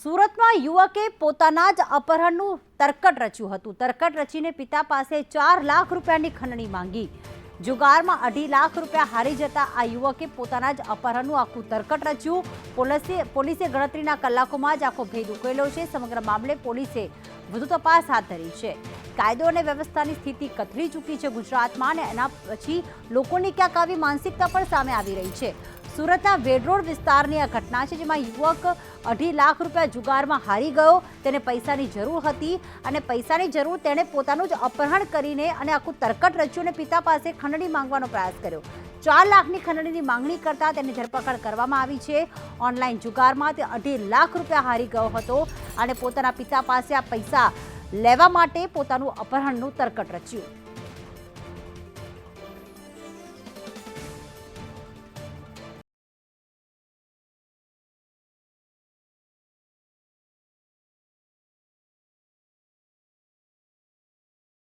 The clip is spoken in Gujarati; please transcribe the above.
સુરતમાં યુવકે પોતાના જ અપહરણનું તરકટ રચ્યું હતું. તરકટ રચીને પિતા પાસે ચાર લાખ રૂપિયાની ખંડણી માંગી. જુગારમાં અઢી લાખ રૂપિયા હારી જતા આ યુવકે પોતાના જ અપહરણનું આખું તરકટ રચ્યું. પોલીસે પોલીસે ગણતરીના કલાકોમાં જ આખો ભેદ ઉકેલ્યો છે. સમગ્ર મામલે પોલીસે વધુ તપાસ હાથ ધરી છે. કાયદો અને વ્યવસ્થાની સ્થિતિ કથળી ચૂકી છે ગુજરાતમાં અને એના પછી લોકોની ક્યાંક આવી માનસિકતા પણ સામે આવી રહી છે. સુરતના વેડરોડ વિસ્તારની આ ઘટના છે જેમાં યુવક અઢી લાખ રૂપિયા જુગારમાં હારી ગયો. તેને પૈસાની જરૂર હતી અને પૈસાની જરૂર તેણે પોતાનું જ અપહરણ કરીને અને આખું તરકટ રચ્યું અને પિતા પાસે ખંડણી માંગવાનો પ્રયાસ કર્યો. ચાર લાખની ખંડણીની માંગણી કરતા તેની ધરપકડ કરવામાં આવી છે. ઓનલાઈન જુગારમાં તે અઢી લાખ રૂપિયા હારી ગયો હતો અને પોતાના પિતા પાસે આ પૈસા લેવા માટે પોતાનું અપહરણનું તરકટ રચ્યું.